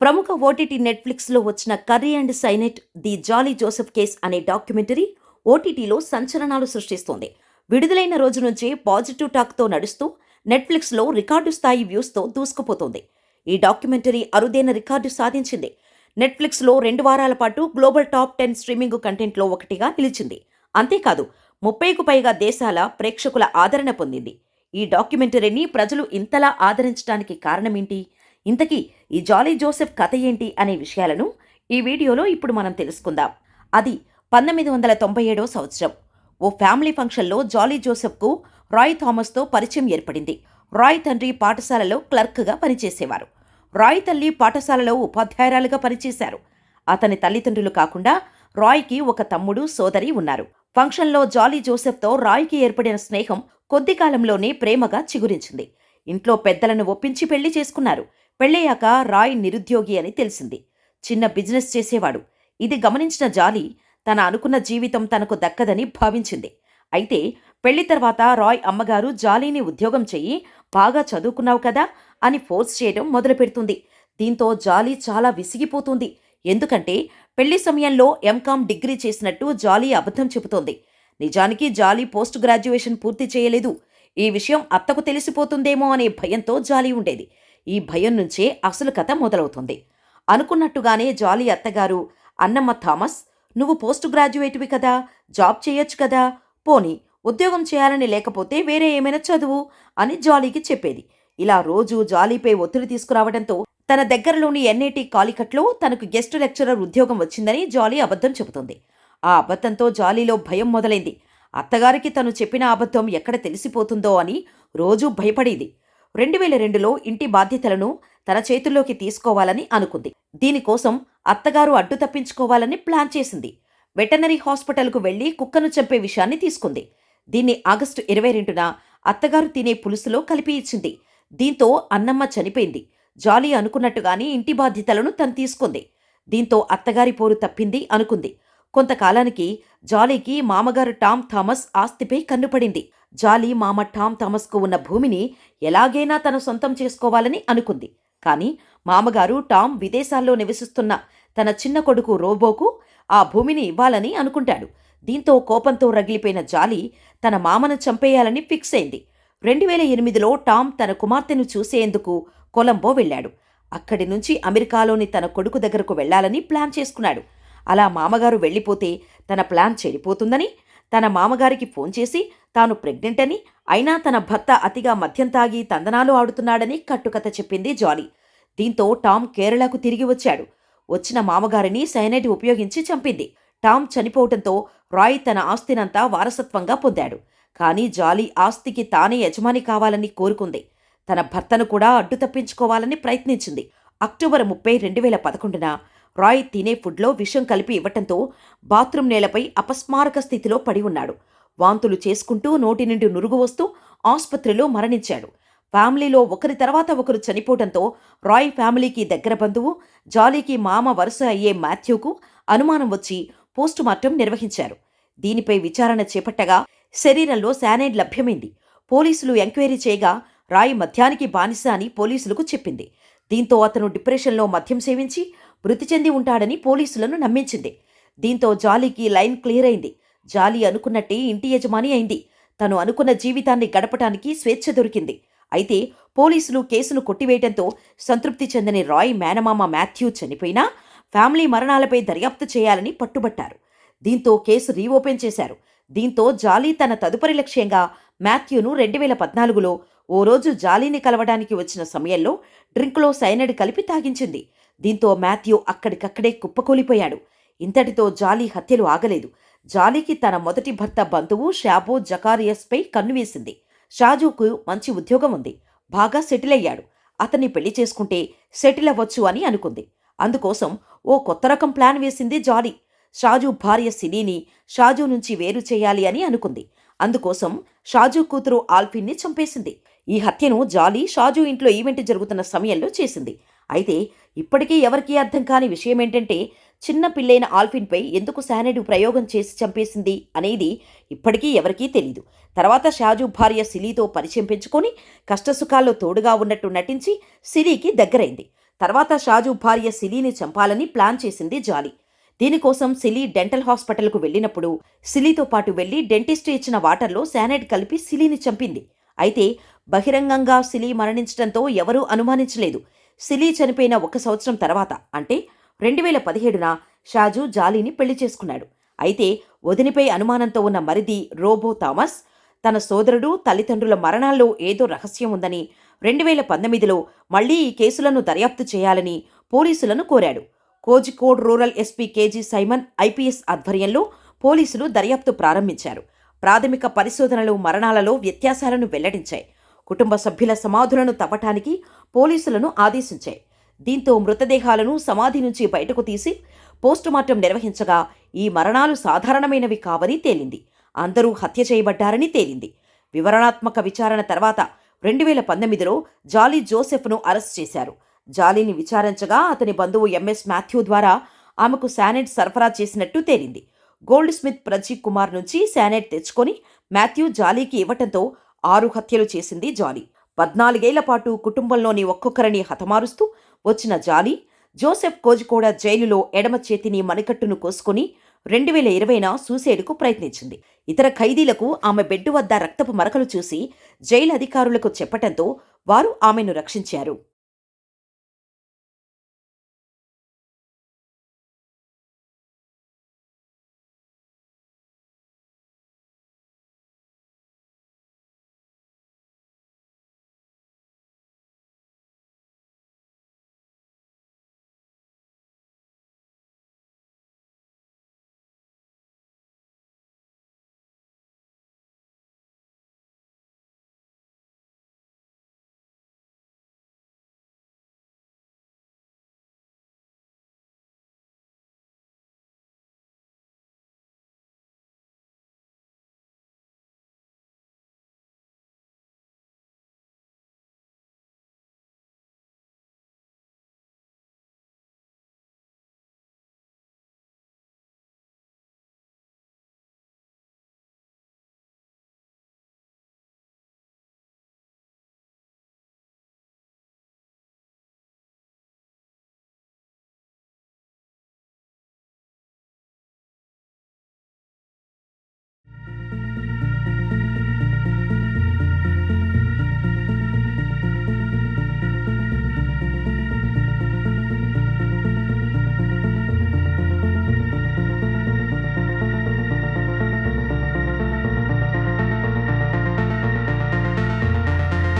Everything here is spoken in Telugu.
ప్రముఖ ఓటీటీ నెట్ఫ్లిక్స్లో వచ్చిన curry and cyanide the Jolly Joseph case అనే డాక్యుమెంటరీ ఓటీటీలో సంచలనాలు సృష్టిస్తోంది. విడుదలైన రోజు నుంచే పాజిటివ్ టాక్తో నడుస్తూ నెట్ఫ్లిక్స్లో రికార్డు స్థాయి వ్యూస్తో దూసుకుపోతోంది. ఈ డాక్యుమెంటరీ అరుదైన రికార్డు సాధించింది. నెట్ఫ్లిక్స్లో రెండు వారాల పాటు గ్లోబల్ టాప్ టెన్ స్ట్రీమింగ్ కంటెంట్లో ఒకటిగా నిలిచింది. అంతేకాదు ముప్పైకు పైగా దేశాల ప్రేక్షకుల ఆదరణ పొందింది. ఈ డాక్యుమెంటరీని ప్రజలు ఇంతలా ఆదరించడానికి కారణమేంటి? ఇంతకీ ఈ జాలీ జోసెఫ్ కథ ఏంటి అనే విషయాలను ఈ వీడియోలో ఇప్పుడు మనం తెలుసుకుందాం. అది పంతొమ్మిది వందల తొంభై ఏడో సంవత్సరం. ఓ ఫ్యామిలీ ఫంక్షన్లో జాలీ జోసెఫ్కు రాయ్ థామస్తో పరిచయం ఏర్పడింది. రాయ్ తండ్రి పాఠశాలలో క్లర్క్గా పనిచేసేవారు. రాయ్ తల్లి పాఠశాలలో ఉపాధ్యాయురాలుగా పనిచేశారు. అతని తల్లిదండ్రులు కాకుండా రాయ్కి ఒక తమ్ముడు సోదరి ఉన్నారు. ఫంక్షన్లో జాలీ జోసెఫ్తో రాయ్కి ఏర్పడిన స్నేహం కొద్ది కాలంలోనే ప్రేమగా చిగురించింది. ఇంట్లో పెద్దలను ఒప్పించి పెళ్ళి చేసుకున్నారు. పెళ్ళయ్యాక రాయ్ నిరుద్యోగి అని తెలిసింది. చిన్న బిజినెస్ చేసేవాడు. ఇది గమనించిన జాలి తన అనుకున్న జీవితం తనకు దక్కదని భావించింది. అయితే పెళ్ళి తర్వాత రాయ్ అమ్మగారు జాలీని ఉద్యోగం చెయ్యి బాగా చదువుకున్నావు కదా అని ఫోర్స్ చేయడం మొదలుపెడుతుంది. దీంతో జాలీ చాలా విసిగిపోతుంది. ఎందుకంటే పెళ్ళి సమయంలో ఎంకామ్ డిగ్రీ చేసినట్టు జాలీ అబద్ధం చెబుతోంది. నిజానికి జాలీ పోస్ట్ గ్రాడ్యుయేషన్ పూర్తి చేయలేదు. ఈ విషయం అత్తకు తెలిసిపోతుందేమో అనే భయంతో జాలీ ఉండేది. ఈ భయం నుంచే అసలు కథ మొదలవుతుంది. అనుకున్నట్టుగానే జాలీ అత్తగారు అన్నమ్మ థామస్ నువ్వు పోస్ట్ గ్రాడ్యుయేట్వి కదా జాబ్ చేయొచ్చు కదా పోని ఉద్యోగం చేయాలని లేకపోతే వేరే ఏమైనా చదువు అని జాలీకి చెప్పేది. ఇలా రోజు జాలీపై ఒత్తిడి తీసుకురావడంతో తన దగ్గరలోని ఎన్ఐటి కాలికట్లో తనకు గెస్ట్ లెక్చరర్ ఉద్యోగం వచ్చిందని జాలీ అబద్ధం చెబుతుంది. ఆ అబద్ధంతో జాలీలో భయం మొదలైంది. అత్తగారికి తను చెప్పిన అబద్ధం ఎక్కడ తెలిసిపోతుందో అని రోజూ భయపడేది. రెండు వేల రెండులో ఇంటి బాధ్యతలను తన చేతుల్లోకి తీసుకోవాలని అనుకుంది. దీనికోసం అత్తగారు అడ్డు తప్పించుకోవాలని ప్లాన్ చేసింది. వెటనరీ హాస్పిటల్కు వెళ్ళి కుక్కను చంపే విషయాన్ని తీసుకుంది. దీన్ని ఆగస్టు ఇరవై రెండున అత్తగారు తినే పులుసులో కలిపి ఇచ్చింది. దీంతో అన్నమ్మ చనిపోయింది. జాలీ అనుకున్నట్టుగానే ఇంటి బాధ్యతలను తను తీసుకుంది. దీంతో అత్తగారి పోరు తప్పింది అనుకుంది. కొంతకాలానికి జాలీకి మామగారు టామ్ థామస్ ఆస్తిపై కన్నుపడింది. జాలి మామ టామ్ థామస్కు ఉన్న భూమిని ఎలాగైనా తన సొంతం చేసుకోవాలని అనుకుంది. కానీ మామగారు టామ్ విదేశాల్లో నివసిస్తున్న తన చిన్న కొడుకు రోబోకు ఆ భూమిని ఇవ్వాలని అనుకుంటాడు. దీంతో కోపంతో రగిలిపోయిన జాలి తన మామను చంపేయాలని ఫిక్స్ అయింది. రెండు వేల ఎనిమిదిలో టామ్ తన కుమార్తెను చూసేందుకు కొలంబో వెళ్ళాడు. అక్కడి నుంచి అమెరికాలోని తన కొడుకు దగ్గరకు వెళ్ళాలని ప్లాన్ చేసుకున్నాడు. అలా మామగారు వెళ్ళిపోతే తన ప్లాన్ చెడిపోతుందని తన మామగారికి ఫోన్ చేసి తాను ప్రెగ్నెంట్ అని అయినా తన భర్త అతిగా మద్యం తాగి తందనాలు ఆడుతున్నాడని కట్టుకథ చెప్పింది జాలీ దీంతో టామ్ కేరళకు తిరిగి వచ్చాడు. వచ్చిన మామగారిని సైనైడ్ ఉపయోగించి చంపింది. టామ్ చనిపోవటంతో రాయ్ తన ఆస్తినంతా వారసత్వంగా పొందాడు. కానీ జాలీ ఆస్తికి తానే యజమాని కావాలని కోరుకుంది. తన భర్తను కూడా అడ్డు తప్పించుకోవాలని ప్రయత్నించింది. అక్టోబర్ ముప్పై రెండు వేల పదకొండున రాయ్ తినే ఫుడ్లో విషం కలిపి ఇవ్వటంతో బాత్రూం నేలపై అపస్మారక స్థితిలో పడి ఉన్నాడు. వాంతులు చేసుకుంటూ నోటి నుండి నురుగు వస్తూ ఆసుపత్రిలో మరణించాడు. ఫ్యామిలీలో ఒకరి తర్వాత ఒకరు చనిపోవడంతో రాయ్ ఫ్యామిలీకి దగ్గర బంధువు జాలీకి మామ వరుస అయ్యే మాథ్యూకు అనుమానం వచ్చి పోస్టుమార్టం నిర్వహించారు. దీనిపై విచారణ చేపట్టగా శరీరంలో శానైడ్ లభ్యమైంది. పోలీసులు ఎంక్వైరీ చేయగా రాయ్ మద్యానికి బానిస అని పోలీసులకు చెప్పింది. దీంతో అతను డిప్రెషన్లో మద్యం సేవించి మృతి చెంది ఉంటాడని పోలీసులను నమ్మించింది. దీంతో జాలీకి లైన్ క్లియర్ అయింది. జాలీ అనుకున్నట్టే ఇంటి యజమాని అయింది. తను అనుకున్న జీవితాన్ని గడపటానికి స్వేచ్ఛ దొరికింది. అయితే పోలీసులు కేసును కొట్టివేయడంతో సంతృప్తి చెందని రాయ్ మేనమామ మాథ్యూ చనిపోయినా ఫ్యామిలీ మరణాలపై దర్యాప్తు చేయాలని పట్టుబట్టారు. దీంతో కేసు రీఓపెన్ చేశారు. దీంతో జాలీ తన తదుపరి లక్ష్యంగా మాథ్యూను రెండు వేల పద్నాలుగులో ఓ రోజు జాలీని కలవడానికి వచ్చిన సమయంలో డ్రింక్లో సైనడ్ కలిపి తాగించింది. దీంతో మాథ్యూ అక్కడికక్కడే కుప్పకూలిపోయాడు. ఇంతటితో జాలీ హత్యలు ఆగలేదు. జాలీకి తన మొదటి భర్త బంధువు షాబో జకారియస్పై కన్నువేసింది షాజూకు మంచి ఉద్యోగం ఉంది. బాగా సెటిల్ అయ్యాడు. అతన్ని పెళ్ళి చేసుకుంటే సెటిల్ అవ్వచ్చు అని అనుకుంది. అందుకోసం ఓ కొత్త రకం ప్లాన్ వేసింది జాలీ. షాజు భార్య సినీని షాజు నుంచి వేరు చేయాలి అని అనుకుంది. అందుకోసం షాజు కూతురు ఆల్ఫిన్ని చంపేసింది. ఈ హత్యను జాలీ షాజు ఇంట్లో ఈవెంట్ జరుగుతున్న సమయంలో చేసింది. అయితే ఇప్పటికీ ఎవరికీ అర్థం కాని విషయం ఏంటంటే చిన్న పిల్లైన ఆల్ఫిన్పై ఎందుకు శానైడ్ ప్రయోగం చేసి చంపేసింది అనేది ఇప్పటికీ ఎవరికీ తెలియదు తర్వాత షాజు భార్య సిలీతో పరిచయం పెంచుకొని కష్టసుఖాల్లో తోడుగా ఉన్నట్టు నటించి సిలీకి దగ్గరైంది. తర్వాత షాజు భార్య సిలీని చంపాలని ప్లాన్ చేసింది జాలి. దీనికోసం సిలీ డెంటల్ హాస్పిటల్కు వెళ్ళినప్పుడు సిలీతో పాటు వెళ్ళి డెంటిస్ట్ ఇచ్చిన వాటర్లో శానైడ్ కలిపి సిలీని చంపింది. అయితే బహిరంగంగా సిలీ మరణించడంతో ఎవరూ అనుమానించలేదు. సిలీ చనిపోయిన ఒక సంవత్సరం తర్వాత అంటే రెండు వేల పదిహేడున షాజు జాలీని పెళ్ళి చేసుకున్నాడు. అయితే వదినిపై అనుమానంతో ఉన్న మరిది రోబో థామస్ తన సోదరుడు తల్లిదండ్రుల మరణాల్లో ఏదో రహస్యం ఉందని రెండు వేల పంతొమ్మిదిలో మళ్ళీ ఈ కేసులను దర్యాప్తు చేయాలని పోలీసులను కోరాడు. Kozhikode rural SP KG Simon IPS ఆధ్వర్యంలో పోలీసులు దర్యాప్తు ప్రారంభించారు. ప్రాథమిక పరిశోధనలు మరణాలలో వ్యత్యాసాలను వెల్లడించాయి. కుటుంబ సభ్యుల సమాధులను తవ్వటానికి పోలీసులను ఆదేశించాయి. దీంతో మృతదేహాలను సమాధి నుంచి బయటకు తీసి పోస్టుమార్టం నిర్వహించగా ఈ మరణాలు సాధారణమైనవి కావని తేలింది. అందరూ హత్య చేయబడ్డారని తేలింది. వివరణాత్మక విచారణ తర్వాత రెండు వేల పంతొమ్మిదిలో జాలీ జోసెఫ్ను అరెస్ట్ చేశారు. జాలీని విచారించగా అతని బంధువు ఎంఎస్ మాథ్యూ ద్వారా ఆమెకు శానెట్ సరఫరా చేసినట్టు తేలింది. గోల్డ్ స్మిత్ ప్రజీ కుమార్ నుంచి శానెట్ తెచ్చుకొని మాథ్యూ జాలీకి ఇవ్వటంతో ఆరు హత్యలు చేసింది జాలీ. పద్నాలుగేళ్ళ పాటు కుటుంబంలోని ఒక్కొక్కరిని హతమారుస్తూ వచ్చిన జాలీ జోసెఫ్ కోజికోడ జైలులో ఎడమ చేతిని మణికట్టును కోసుకుని రెండు వేల ఇరవైన సూసైడ్కు ప్రయత్నించింది. ఇతర ఖైదీలకు ఆమె బెడ్ వద్ద రక్తపు మరకలు చూసి జైలు అధికారులకు చెప్పటంతో వారు ఆమెను రక్షించారు.